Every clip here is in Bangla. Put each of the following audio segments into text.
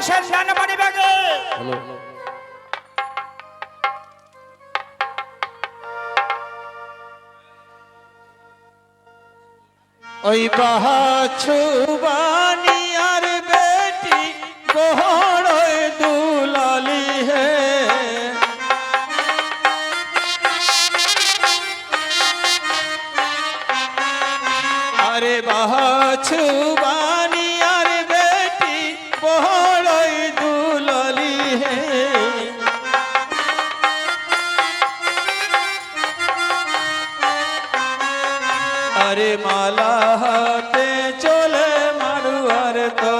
আসেন ডান বাড়ি ব্যাগে। হ্যালো। ওই বাহা বানিয়ার তো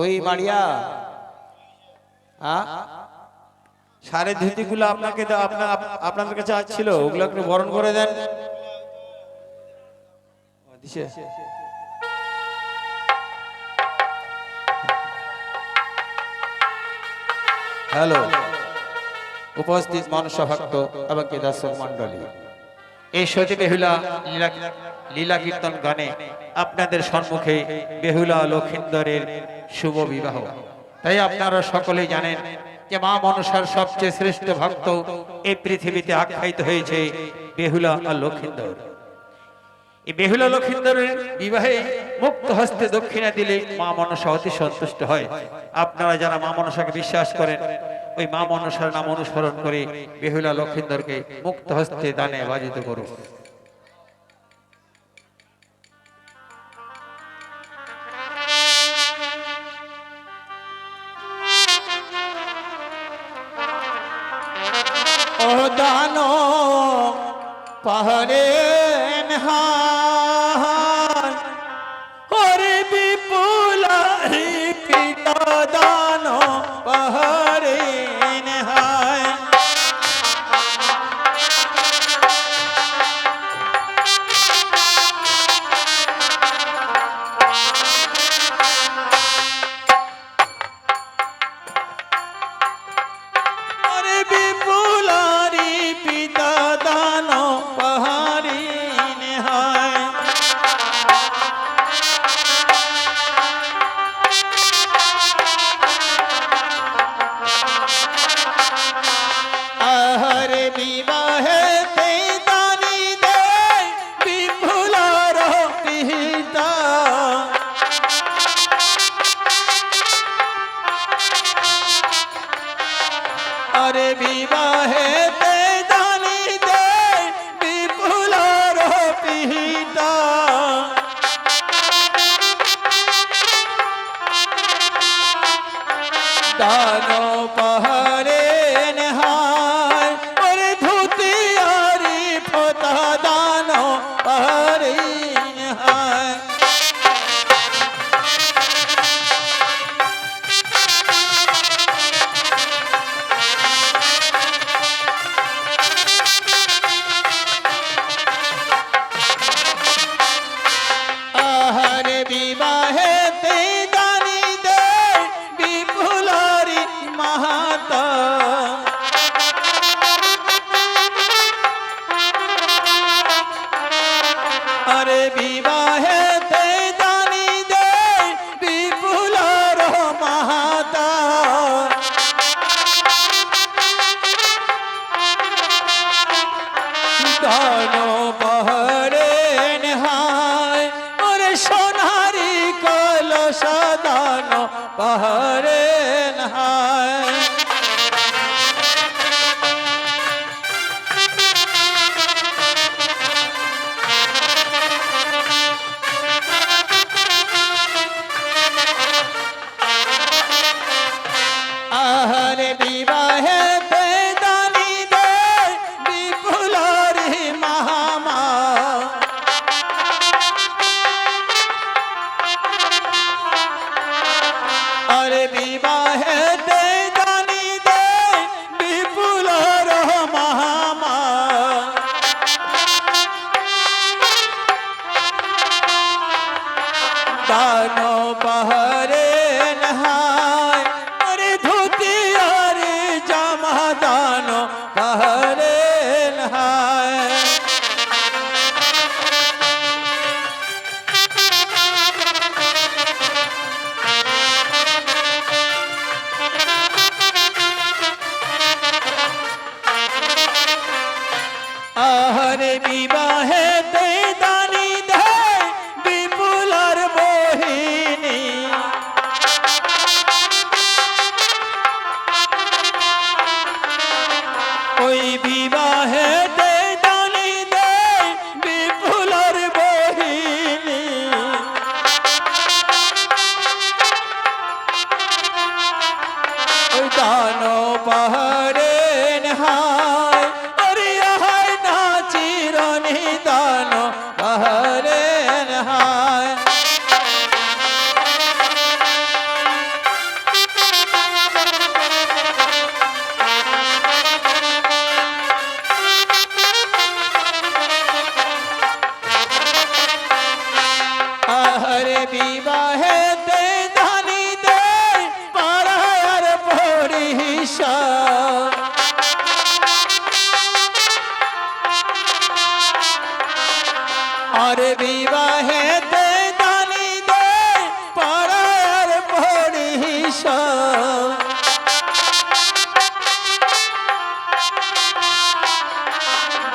কই মারিয়া। হ্যাঁ সারে ধুতিগুলো আপনাকে আপনাদের কাছে ছিল ওগুলো একটু বরণ করে দেন। হ্যালো। উপস্থিত মনুষ্য ভক্ত এবং কি দর্শক মন্ডলী এই বেহুলা লীলা লীলা কীর্তন গানে আপনাদের সম্মুখে বেহুলা লক্ষিন্দরের শুভ বিবাহ। তাই আপনারা সকলেই জানেন যে মা মনসার সবচেয়ে শ্রেষ্ঠ ভক্ত এই পৃথিবীতে আখ্যায়িত হয়েছে বেহুলা আর লক্ষিন্দর। এই বেহুলা লক্ষিন্দরের বিবাহে মুক্ত হস্তে দক্ষিণা দিলে মা মনসা অতি সন্তুষ্ট হয়। আপনারা যারা মা মনসাকে বিশ্বাস করেন ওই মা মনসার নাম অনুসরণ করে বেহুলা লক্ষিন্দরকে মুক্ত হস্তে দানে বাজিত দানো পাহাড়ে আরে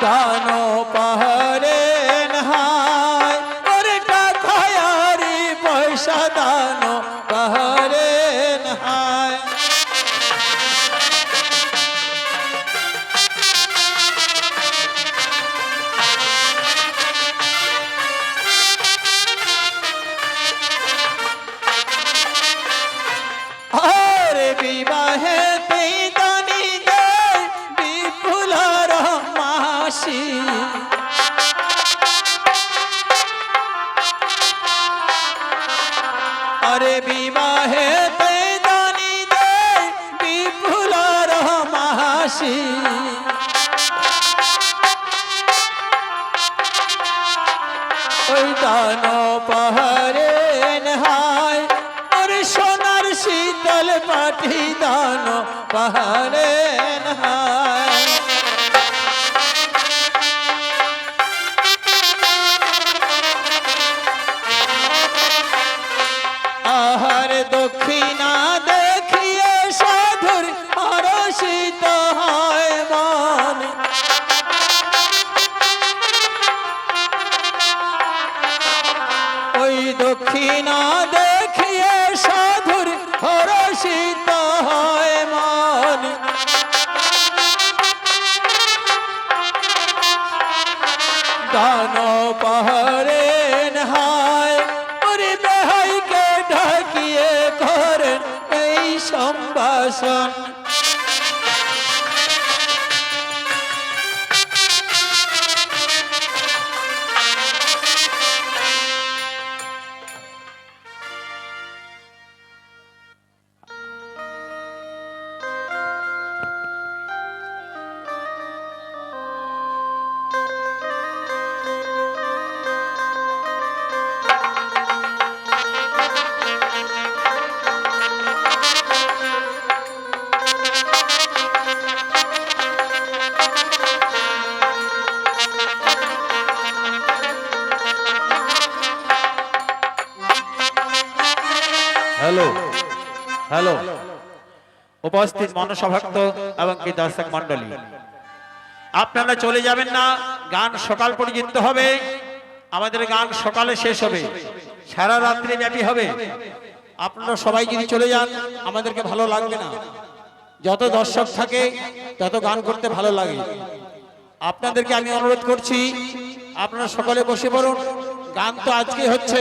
দানো পা অরে বিবাহে জানি দে, বিপুল রহমাসি। ওই দান পাহাড়ে হায় ওরে সোনার শীতল পাঠি দান পাহাড়ে হায় দক্ষিণা উপস্থিত মনসভক্ত এবং কি দর্শক মন্ডলী আপনারা চলে যাবেন না, গান সকাল পর্যন্ত হবে, আমাদের গান সকালে শেষ হবে, সারা রাত্রি ব্যাপী হবে। আপনারা সবাই যদি চলে যান, আমাদেরকে ভালো লাগবে না। যত দর্শক থাকে, তত গান করতে ভালো লাগে। আপনাদেরকে আমি অনুরোধ করছি, আপনারা সকলে বসে পড়ুন, গান তো আজকে হচ্ছে,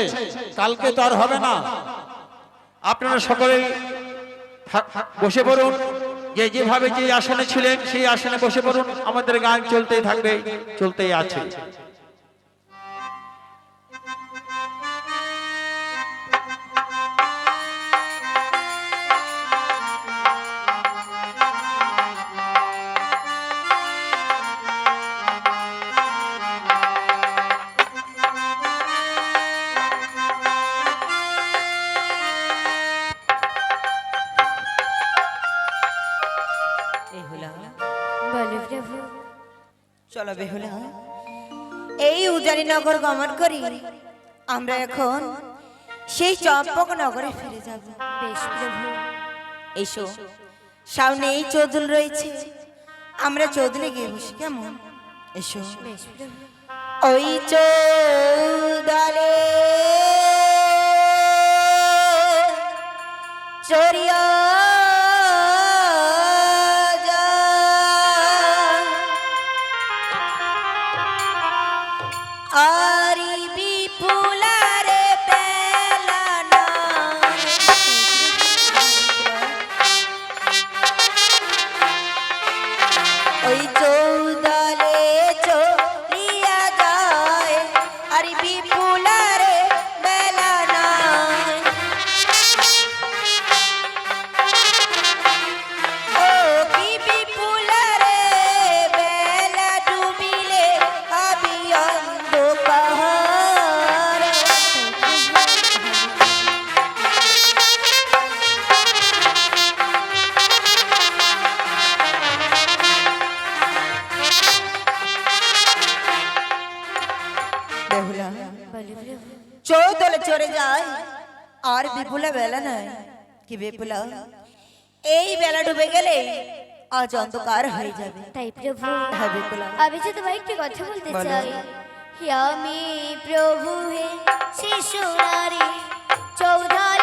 কালকে তো আর হবে না। আপনারা সকলে বসে পড়ুন। যে যেভাবে যে আসনে ছিলেন, সেই আসনে বসে পড়ুন। আমাদের গান চলতেই থাকবে, চলতেই আছে। বেহুলা। বলো প্রভু। চলো বেহুলা। এই উজানি নগর গমন করি। আমরা এখন সেই চম্পক নগরে ফিরে যাব। বেশ প্রভু। এসো। সামনে এই চৌধুল রয়েছে। আমরা চৌধুলে গিয়ে বসি কেমন? এসো। ওই চৌদলে চরিয়া আর বিপুলা বেলা নয়। কি বিপুলা? এই বেলা ডুবে গেলে আজ অন্ধকার হয়ে যাবে। তাই প্রভু হ্যাঁ বিপুলা। আমি যে তোমায় একটি কথা বলতে বলো। চাই। হে আমি প্রভু হে শিশু নারী চৌধলে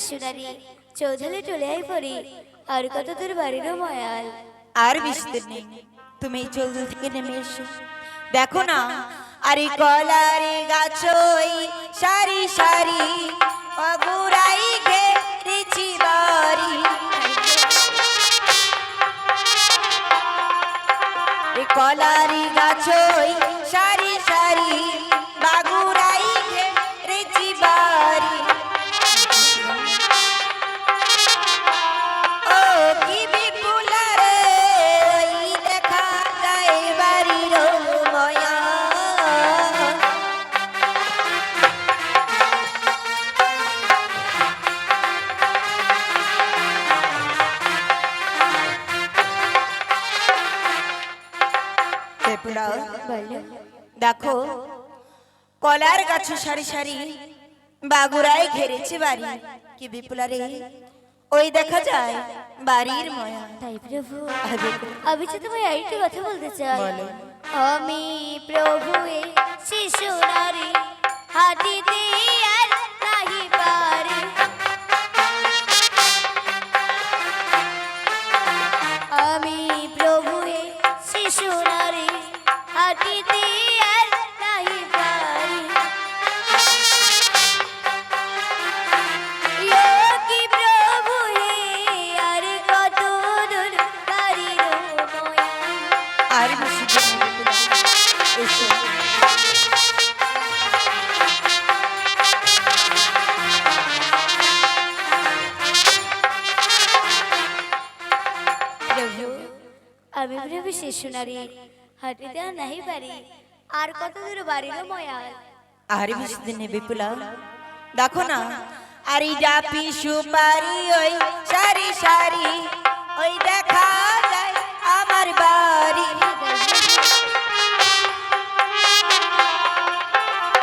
প্রভু শিশু নারী চৌধুরী টুলিয়াই পড়ি, আর কত তোর বাড়িরও ময়াল। আর বিস্তার নেই। তুমি এই চৌধুরী থেকে নেমে এসো। দেখো না, আরে কলারে গাছই সারি সারি অগুরাই ঘেরেছি বাড়ি। কলারি গাছই গাছ সারি সারি বাগুরায় ঘেরেছে বাড়ি। কি বিপুলারে ওই দেখা যায় বাড়ির ময়া। তাই প্রভু আমি যে তোমায় আরেকটি কথা বলতে চাই। আমি প্রভু শিশু নারী হাতিতে আর কত বাড়ির ময়াল আরে দিনে বিপুলা দেখো না আরে ডাপি সুপারি ওই সারি সারি ওই দেখা যায় আমার বাড়ি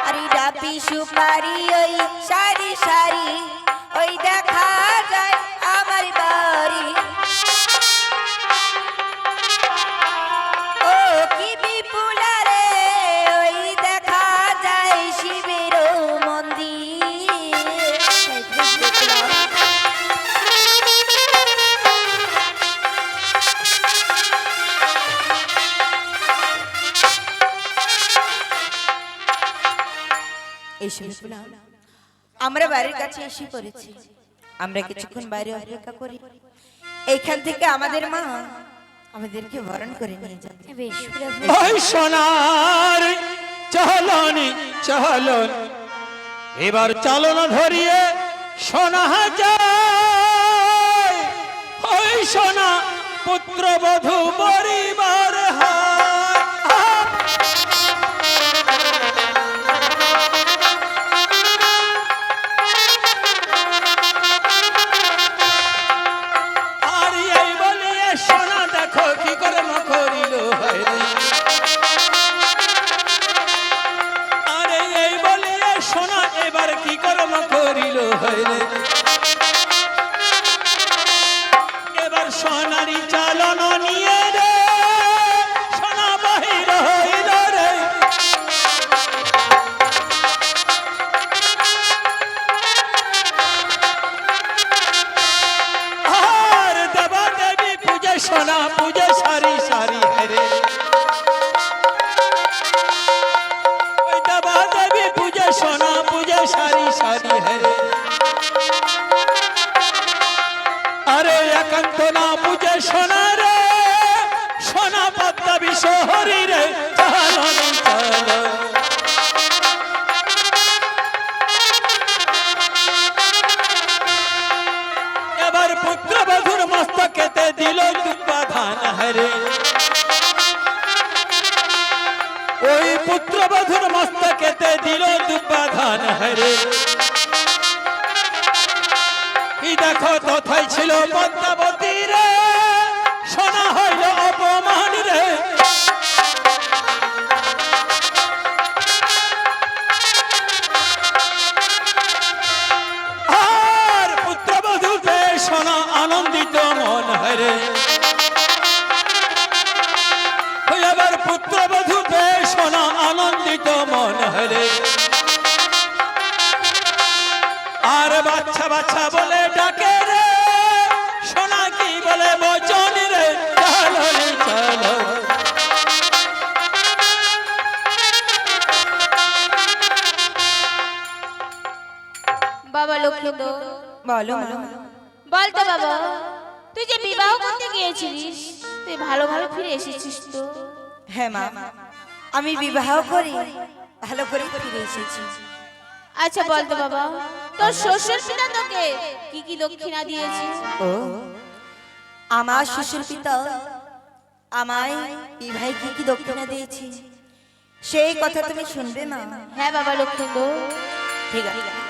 আরে ডাপি সুপারি ওই সারি সারি আমরা বাড়ির কাছে এসে পড়েছি। আমরা কিছুক্ষণ বাইরে অপেক্ষা করি। এইখান থেকে আমাদের মা আমাদেরকে বরণ করে নিয়ে যাবে। সোনার চলনি চলন। এবার চালনা ধরিয়ে সোনা যায় সোনা পুত্র বধূ পরিবার হয় আরে একান্ত না পূজে সোনা রে। সোনা পদ্মা বিশহরি রে রে এবার পুত্র বধুর মস্তকেতে দিল দুব্বা ধান হরে। ওই পুত্র বধুর মস্তকেতে দিল ধান হরে। ছিল পদ্মাবতী রে শোনা হইল অপমান রে। আর পুত্রবধূতে শোনা আনন্দিত মন হরে এবার পুত্রবধূতে শোনা আনন্দিত মন হরে আর বাচ্চা বাচ্চা বলে ডাকে রে বাবা লক্ষ্মীন্দর বলো মা। বল তো বাবা তুই যে বিবাহ করতে গিয়েছিলিস তুই ভালো ভালো ফিরে এসেছিস তো। হ্যাঁ মা আমি বিবাহ করি ভালো করে ফিরে এসেছি। আচ্ছা বল তো বাবা তোর শ্বশুর পিতা তোকে কি কি দক্ষিণা দিয়েছে? ও আমার শ্বশুর পিতা আমায় বিবাহে কি কি দক্ষিণা দিয়েছি? সেই কথা তুমি শুনবে না হ্যাঁ বাবা লক্ষ্মীন্দর ঠিক আছে।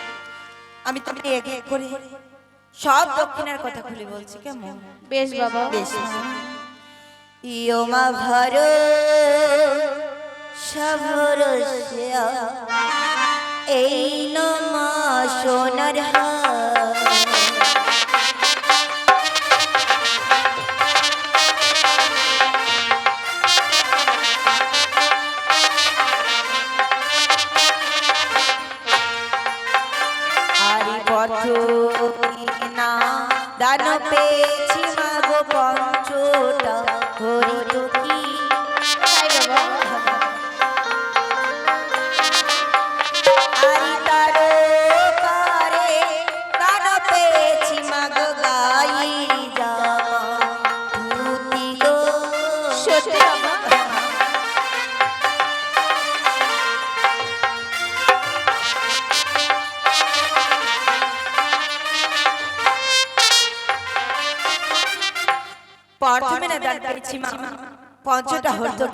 আমি তুমি এক এক করে। সব দক্ষিণের কথা খুলে বলছি কেমন? বেশ বাবা। বেশ ইয়মা ভর সভরস্যা এই নমা সোনার হার।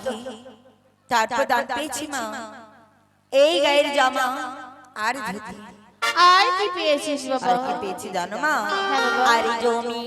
কি তারপর দান পেয়েছি মা এই গায়ের জামা। আর ধুতি। আর কি পেয়েছিস বাবা? আর কি পেয়েছি জানো মা? হ্যাঁ। আর জমি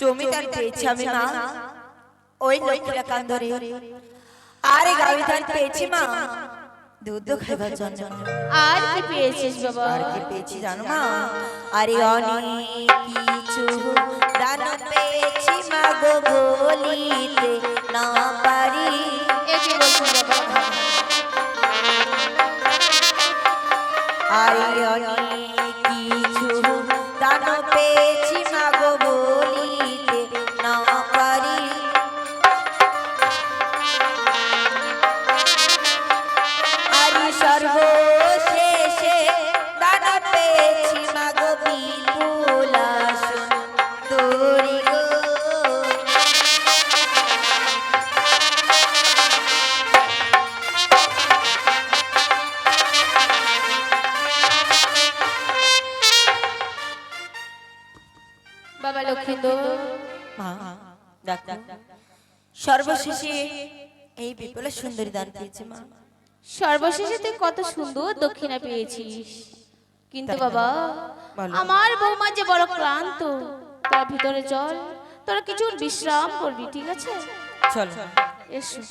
জমিদার পেয়েছি আমি মা। ওই লক্ষ্মীরা কান্দরে। আরে গাভী ধান পেয়েছি মা। দুধ খাইবার জন্য। আর কি পেয়েছিস বাবা? আর কি পেয়েছি জানো মা? আরে অনেক কিছু দান পেয়েছি মা গো বলিতে না পারি। আরে অনেক সর্বশেষে এই বিপুলা সুন্দরী দান পেয়েছে মা। সর্বশেষে তুই কত সুন্দর দক্ষিণা পেয়েছিস। কিন্তু বাবা। আমার বৌমা যে বড় ক্লান্ত তোর ভিতরে চল তোরা কিছু বিশ্রাম করবি ঠিক আছে? চলো। এসো।